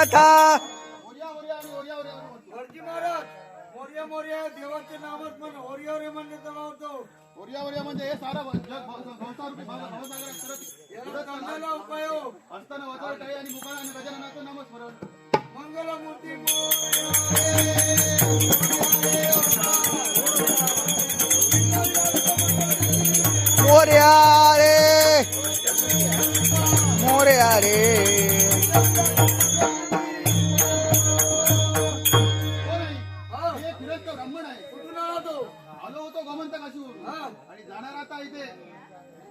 गया था मंगलमूर्ति मोरिया मोरिया रे मोरिया रे।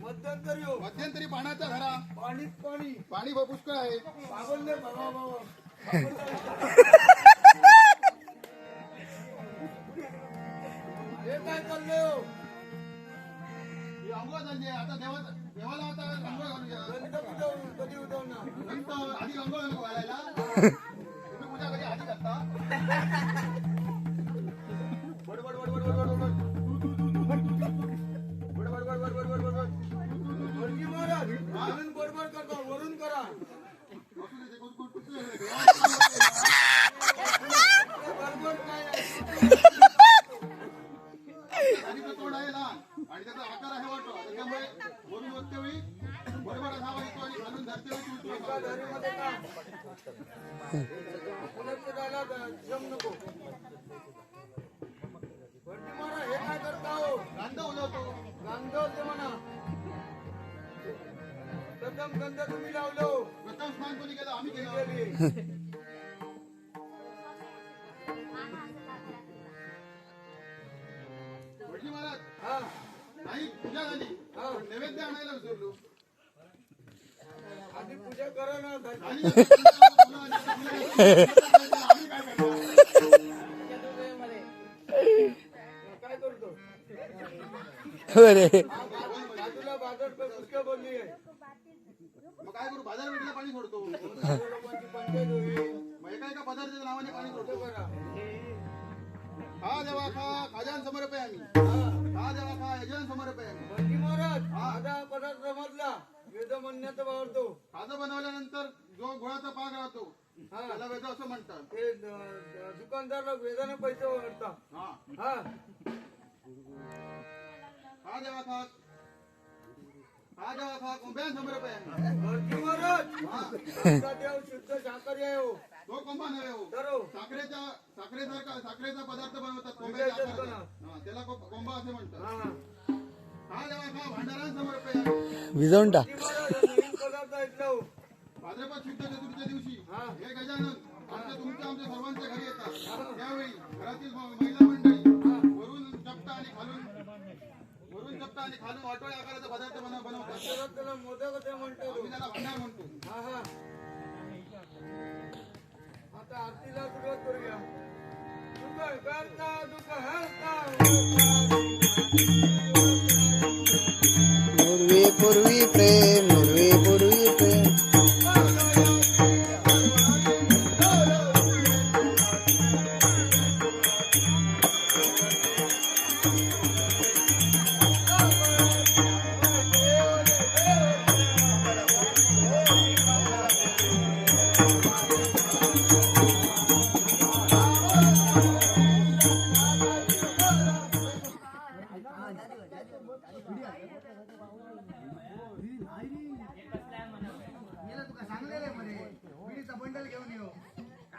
मध्यंतरी हो. मध्यंतरी पाण्याचा घरा पाणीच पाणी. पाणी आहे. हे काय चाललंय हो? ही अंघोळ आता देवा देवाला आता अंघोळ कधी उठवणार नंतर आधी अंघोळ घालून घालायला. तुम्ही पूजा कधी आधी करता? महाराज नाही पूजा झाली नैवेद्य आणायला विसरलो आधी पूजा करा ना काय करणार काय करतो अरे बाजूला बाजार बोलली आहे. काय करू? बाजार भेटला पाणी सोडतो. लोकांची पंचायत होईल मग एका एका पदार्थाच्या नावाने पाणी सोडतो? करा खा देवा खा. खाजान समर्प आहे आम्ही. हा खा देवा खा. यजन समर्प आहे आम्ही. भटजी महाराज माझा पदार्थ समजला वेद म्हणण्यात वावरतो. खाजं बनवल्यानंतर जो गुळाचा पाक राहतो हा. त्याला वेद असं म्हणतात. ते द- दुकानदारला वेदाने पैसे वाढता हा. हा. खा देवा खा. तो कोंबा नव्हे हो. हो साखरेसारखा साखरेचा पदार्थ बनवतात कोंब्याच्या विजय आकाराचा. हा, त्याला को- कोंबा असे म्हणतात. हा. देवा खा आहे आम्ही विजवून टाक. भाद्रपद शुद्ध चतुर्थीच्या दिवशी हा. हे गजानन आमच्या तुमच्या आमच्या सर्वांच्या घरी येतात. त्यावेळी घरातील म- महिला मंडळी वरून चपटा आणि खालून वरून चपटा आणि खालून वाटोळ्या आकाराचा पदार्थ बनव बनवतात त्याला मोदक असे म्हणतो आम्ही त्याला भांडार म्हणतो. हा हा. आता आरतीला सुरुवात करूया. दुःख करता दुःख हरता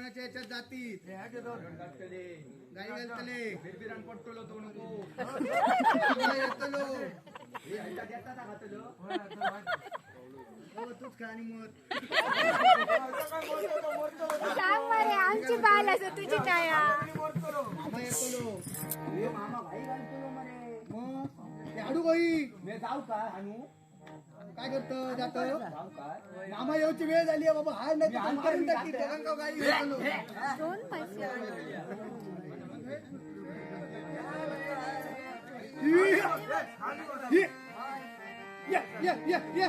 कोणाच्या याच्यात दोन. गाई घालतले. बिरबिरान पडतलो तो नको. तुला येतलो. हो, तूच खा आणि मत. सांग मरे आमची बाल असं तुझी काय? मामा येतलो. मग? ते हाडू बाई. मी जाऊ काय आणू काय करतो जातो. मामा येऊची वेळ झाली आहे बाबा हाय नाही तर मारून टाकी दोघांका गाई? घेतलो दोन पैसे ये ये ये ये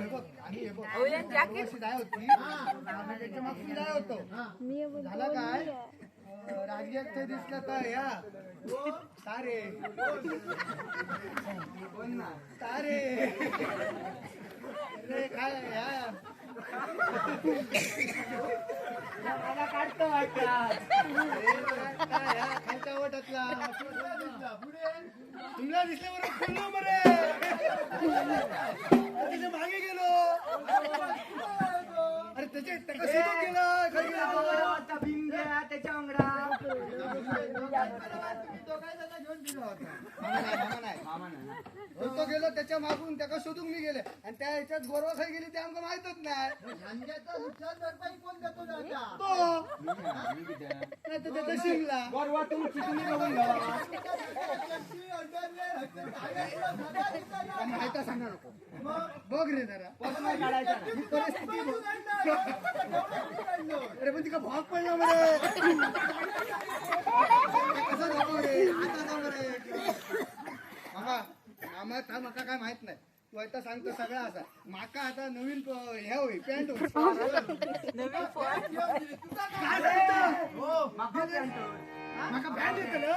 हे बघ आम्ही हे बघ अशी जाय होती. आम्ही त्याच्या मागची जाय होतो. झाला काय? अं, राजगीर ते दिसलं तर या. तारे. तारे. रे काय या. मला काटतो वाटतं. काय तुला दिसल्याबरोबर खुललो मरे त्याच्यामागे गेलो अरे त्याचे त्याला सोडून गेला. खाली गेला तो. त्याच्या. तो तो गेलो त्याच्या मागून त्याला शोधून मी गेले. आणि त्या ह्याच्यात गोरवा खाई गेली ते आमका माहितच नाही. तो. नाही तर त्याचा शिमला बरोबर तुमची तुम्ही घ्या आणि माहिती सांगा नको. बघ रे जरा. ही परिस्थिती बघ. अरे पण तिका भाग पडला मरे कसं रे? आता रे. मामा मामा था माका काय माहीत नाही. तू आता सांगतो सगळा असा. माका आता नवीन हे होई पॅन्ट होई. माका पॅन्ट येतलं?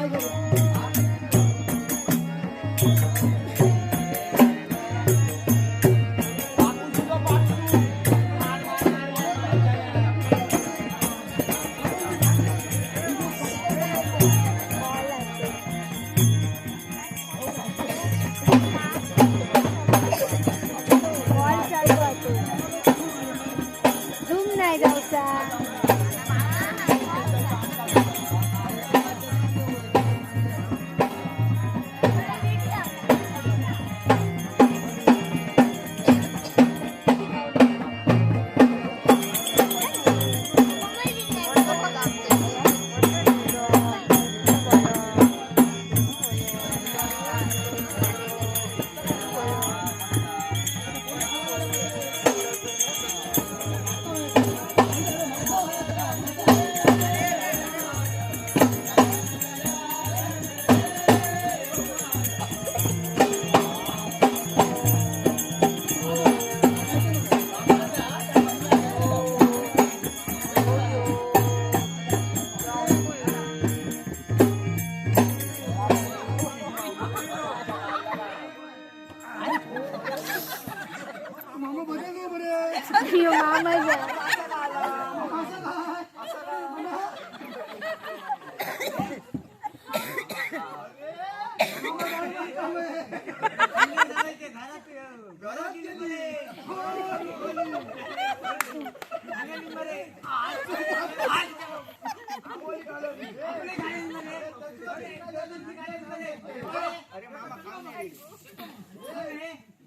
माका नाही जाऊचा मामा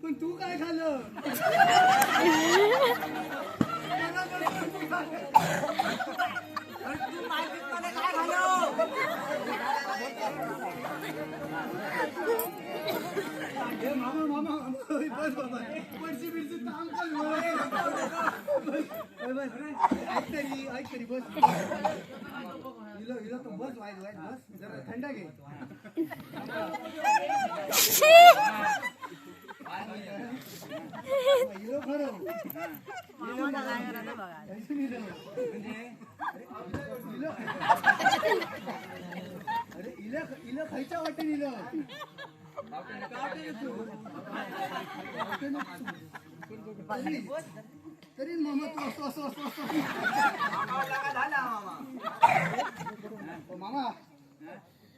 पण तू काय खाल्लं ए, मामा मामा ओय, बस बाबा पडशी बिडशी ताम चालू आहे. ओय, बस ऐक तरी ऐक तरी बस हिलो हिलो तो बस वाईट वाईट बस जरा थंड घे हिरो खरं कैसून हिरो? हिरो- खायच्या वाटेन इलं तरी मामा तू असतो असतो असतो असतो मामा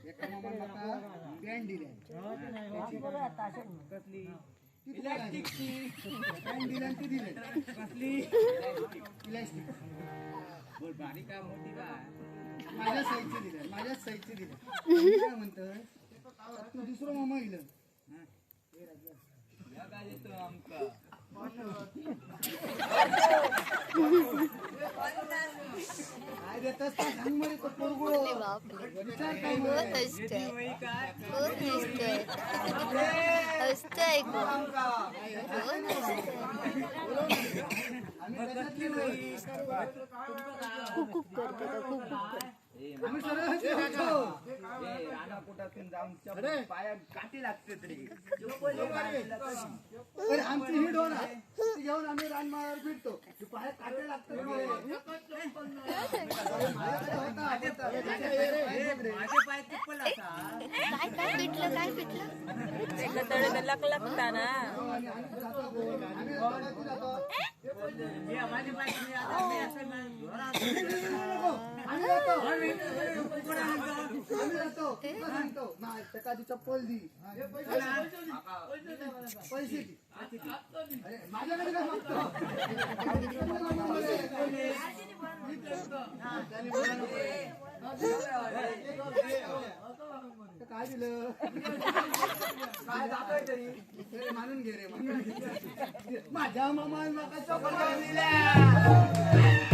एका मामा माका पॅन दिल्या. पॅन दिल्या आणि ती दिले इलास्टिक. माझ्या साईजची साईजची मी काय म्हणतोय तू दुसरं मामा इलं काय देतस काय सांग मला तो पोरगुळो. विचार काय मला? बहुत हसतोय बहुत हसतोय हसतोय खूप. बहुत हसतोय आम्ही त्याच्यातली नाही. खूप खूप करतो तो, खूप खूप 我们说的很清楚 अरे अरे आमची ही डोर आहे ती घेऊन आम्ही रानमाळावर फिरतो ती पायात काटे लागतात रे. माझ्याकडे होता, होता. काय काय पिटलं काय पिटलं आणि आम्ही जातो गोल. आम्ही जातो, जातो. आम्ही जातो. आम्ही जातो. तुला सांगतो. नाही, चप्पल दी पैसे दी अरे माझ्याकडे काय मागतो काय दिलं काय दाखवाय तरी मानून घे. रे माझ्या मामा चप्पल दिल्या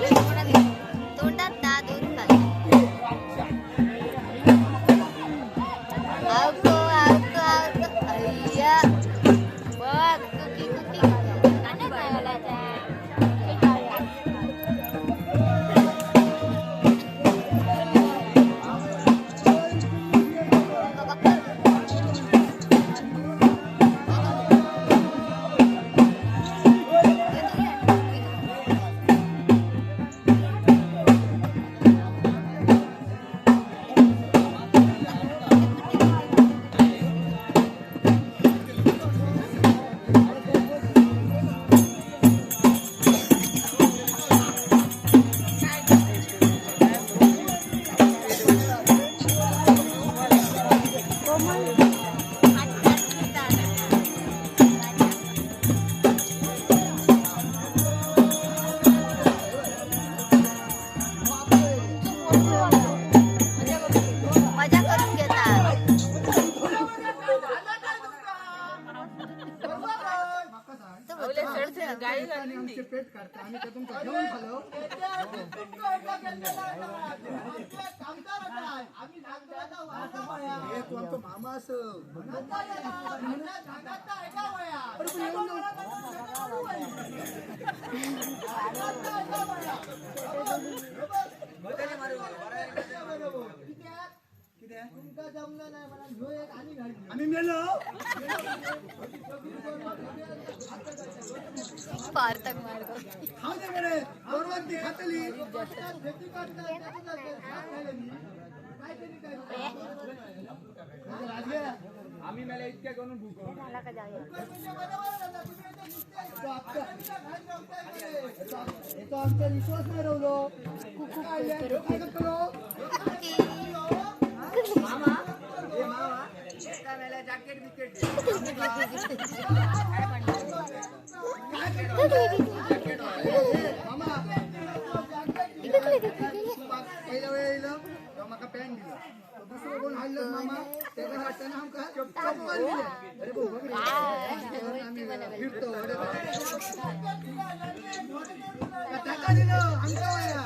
Thank you. हे तू आमचा मामा असं. अरे पण येऊन जाऊ. आम्ही मेलो पार्थक मार्ग खाऊ दे बरे बरोबर ती खातली. आम्ही मला इतक्या करून भूक याचा आमचा विश्वास नाही रवलो जॅकेट बिकेट तेव्हा माका पॅन्ट दुसरं कोण हाडलं मामा त्याच्या हाताने आमका चप्पल दिले अरे भाऊ बघ रे. आम्ही फिरतो अरे दिलं आमका वया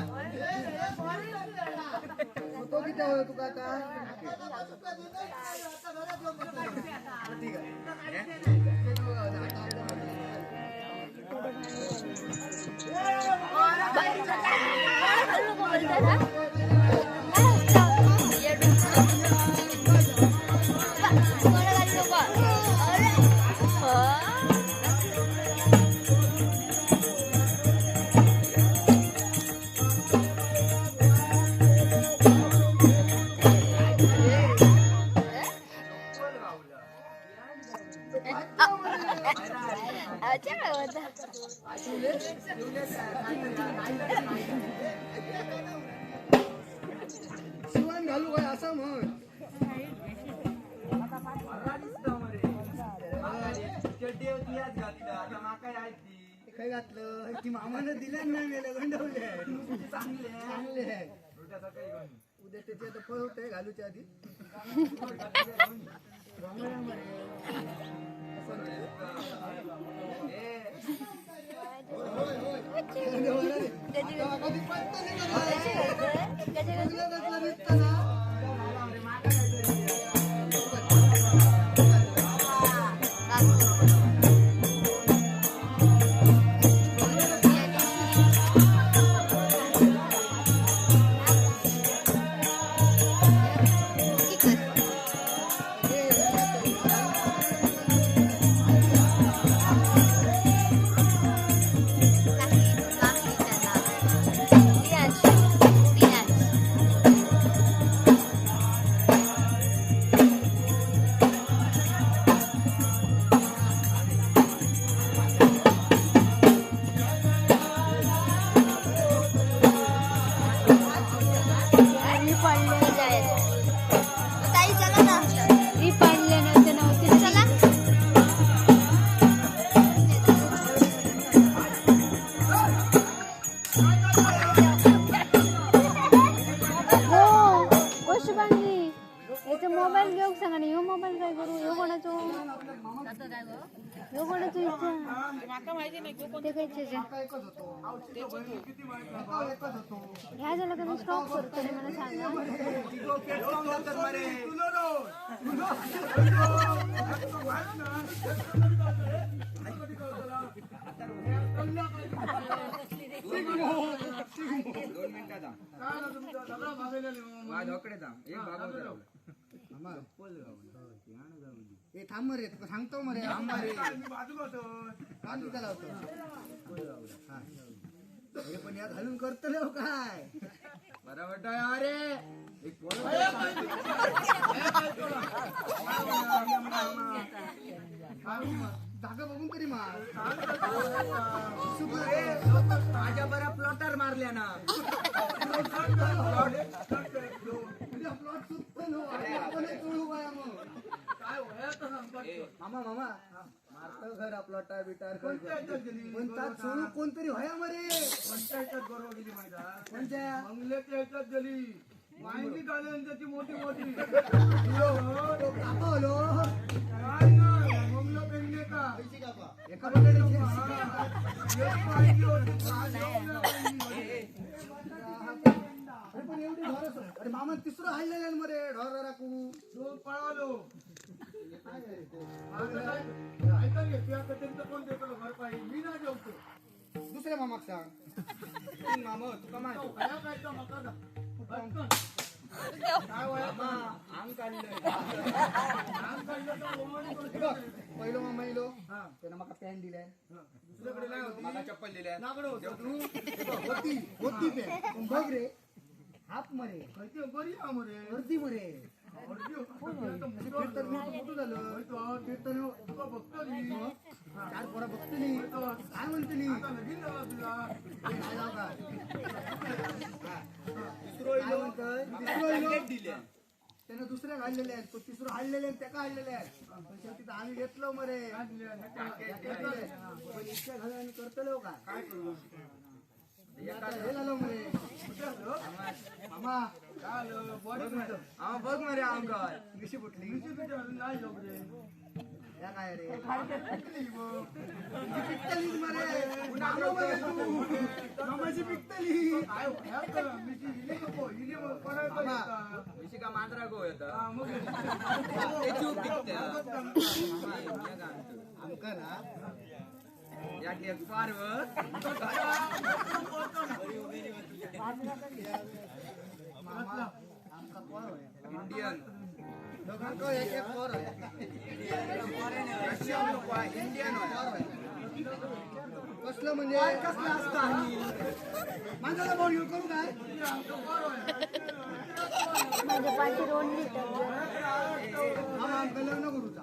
तो किती हवं तुका आता ठीक आहे इत्यादी इच्छा ते काय इच्छा एकच होतो. एका एकच होतो. ह्या झालं का मी स्टॉप करतो तरी मला सांगा. दोन मिनिटाचा माझ्या धोकडे थांब. एक भागवत ए थांब रे तुका सांगतो मरे थांब रे. लावतो हा. हे पण यात घालून करतले हो काय? बरं वाटतंय अरे. एक पोरं जागा बघून तरी मार. माझ्या बऱ्या प्लॉटर मारल्या ना. प्लॉट सुटतो नो आपण एक चोळू बाया मग. मामा मामा. मारतो घर आपला टाय बिटार पण त्यात सोडू कोणतरी व्हाया मरे कोणत्या मंगल्याच्या ह्याच्यात गेली. माहिती काढली त्याची मोठी मोठी. तो कापा होलो. काय नाही मंगल पेंगले का? एका बटाट्याची. अरे पण एवढी ढोर असं अरे मामा तिसरं हायलेलं मरे. ढोर राखू दोन पळालो. मी नाही जेवतो दुसऱ्या मामाक सांग. मामा तुका माहिती काय काय पहिलो मामा येलो हा. त्यानं माका पॅन दिलाय. दुसऱ्याकडे नाही होती मला चप्पल दिल्या. नाकडं होती होती पॅन बघ रे हाफ मरे. बरी मरे अर्धी मरे. चार पोरा बघतली काय म्हणतली. त्यानं दुसऱ्या घाललेले आहेत तो तिसरं हाडलेले आहेत त्याका हाडलेले आहेत तर आम्ही घेतलो मरे. पण इतक्या घालून करतलो का काय करू हे झालं मरे मामा. हा बघ मरे अंकल कशी फुटली तुझी या काय रे मरे पिकतली का मांजरा गो ना. या मामा आमका पोर होय इंडियन. इंडियन कसलं म्हणजे? कसलं असतं माणसाला बोल घेऊ करू काय? माझ्या पाठी दोन लिटर मामा आमका लग्न करूचा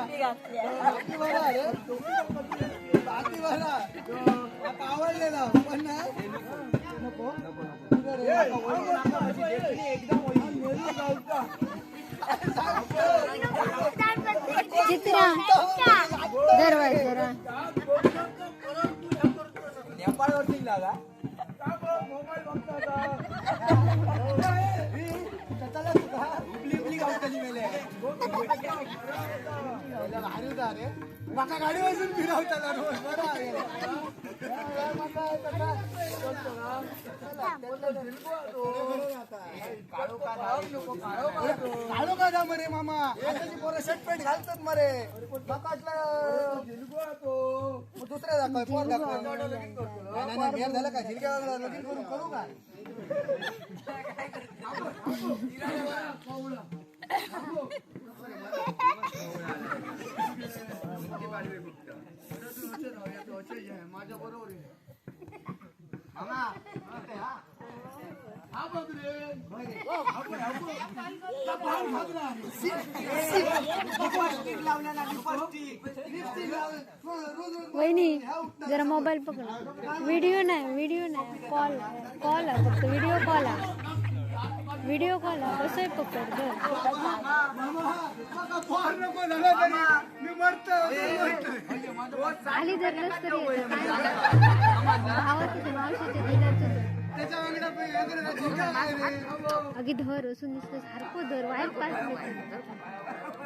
चित्रा दरवाज जरा नेपाळवरती लागा का गं, मोबाईल बघता माका गाडी वाजून फिरवताना रोज बरं आहे काळो का जा मरे मामा आताची पोरं शर्ट पॅन्ट घालतात मरे. मग दुसऱ्या दाखव पोर दाखव नाही नाही घेर झालं का झिलक्या लगीन करून करू का माझ्या आहे हा बघ वहिनी जरा मोबाईल पकड. व्हिडिओ नाही व्हिडिओ नाही. कॉल कॉल आहे फक्त व्हिडिओ कॉल आहे. व्हिडिओ कॉल आहे कसंही आली धरलंच तरी भावाचं दिलाचं धर. अगदी धर असून दिसतं सारखं धर वाईट पास देते.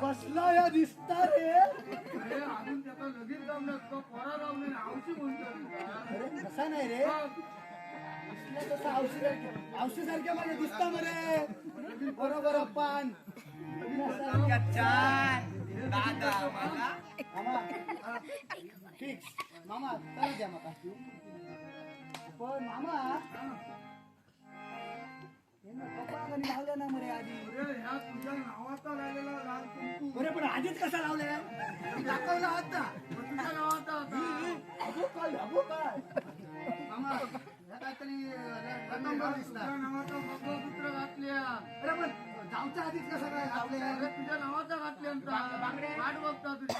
कसला या दिसता रे? अजून त्याचा पोरा म्हणतो अरे कसा नाही रे. दिसला तसा सारख्या मला दिसता मरे बरोबर पान दादा मला मामा चला द्या माका पण मामा पप्पा कधी लावलं ना मरे आधी अरे ह्या तुझ्या नावाचा राहिलेला लाल कुंकू अरे पण आधीच कसा लावलाय? दाखवला तुझ्या नावाचा होता. अगो काय अगो काय? मामा ह्या काहीतरी रतनभर दिसता तुझ्या नावाचा मंगळसूत्र घातल्या. अरे पण जाऊच्या आधीच कसं काय लावले अरे तुझ्या नावाचा घातल्या वाट बघता तुझी